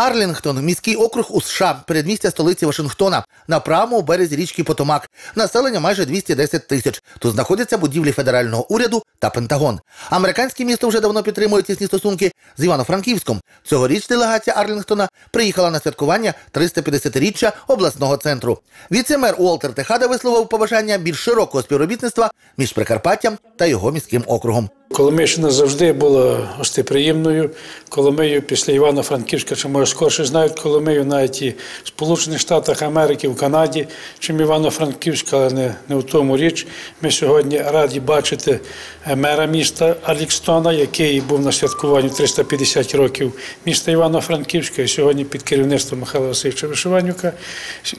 Арлінгтон міський округ у США, передмістя столиці Вашингтона, на правому березі річки Потомак. Населення майже 210 тисяч. Тут знаходяться будівлі федерального уряду та Пентагон. Американське місто вже давно підтримує тісні стосунки з Івано-Франківськом. Цьогоріч делегація Арлінгтона приїхала на святкування 350-річчя обласного центру. Віце-мер Уолтер Техада висловив побажання більш широкого співробітництва між Прикарпаттям та його міським округом. Коломийщина завжди була гостеприємною. Коломию після Івано-Франківська, чи може скорше знають Коломию навіть і в Сполучених Штатах Америки, в Канаді, чим Івано-Франківська, але не, не в тому річ. Ми сьогодні раді бачити е, мера міста Алікстона, який був на святкуванні 350 років міста Івано-Франківська. І сьогодні під керівництвом Михайла Васильовича Вишиванюка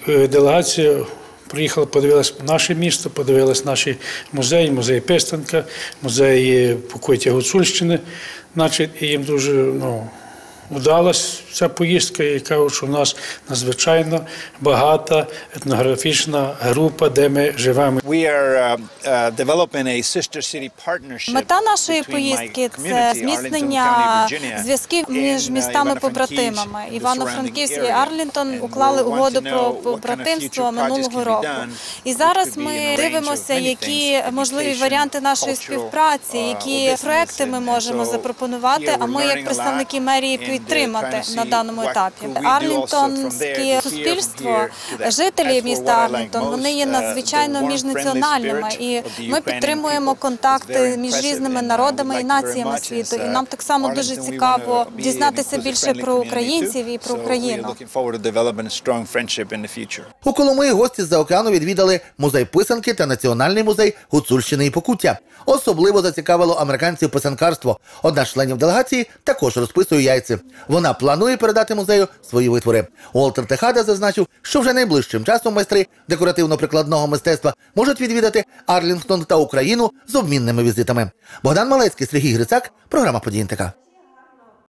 е, делегація Приїхали, подивилися наше місто, подивилися наші музеї, музей Пестенка, музеї Покоття Гуцульщини. Значить, і їм дуже ну, вдалася ця поїздка, і кажуть, що в нас надзвичайно багата етнографічна група, де ми живемо. Uh, uh, Мета нашої поїздки це зміцнення зв'язків між uh, містами-побратимами. Івано-Франківськ і Арлінтон уклали угоду про побратимство минулого року. І зараз ми дивимося, які можливі варіанти нашої співпраці, які проекти ми можемо запропонувати. А ми, як представники мерії, підтримати на даному етапі. Арлінтонське суспільство, жителі міста Арлінтон, вони є uh, надзвичайно міжнаціональними, і ми підтримуємо контакти між різними uh, народами і націями світу. І uh, нам так само дуже цікаво дізнатися більше про українців і про Україну. У Коломиї гості з-за океану відвідали музей писанки та національний музей Гуцульщини і Покуття. Особливо зацікавило американців писанкарство. Одна з членів делегації також розписує яйці. Вона планує передати музею свої витвори. Уолтер Техада зазначив, що вже найближчим часом майстри декоративно-прикладного мистецтва можуть відвідати Арлінгтон та Україну з обмінними візитами. Богдан Малецький, Сергій Грицак, програма «Події НТК».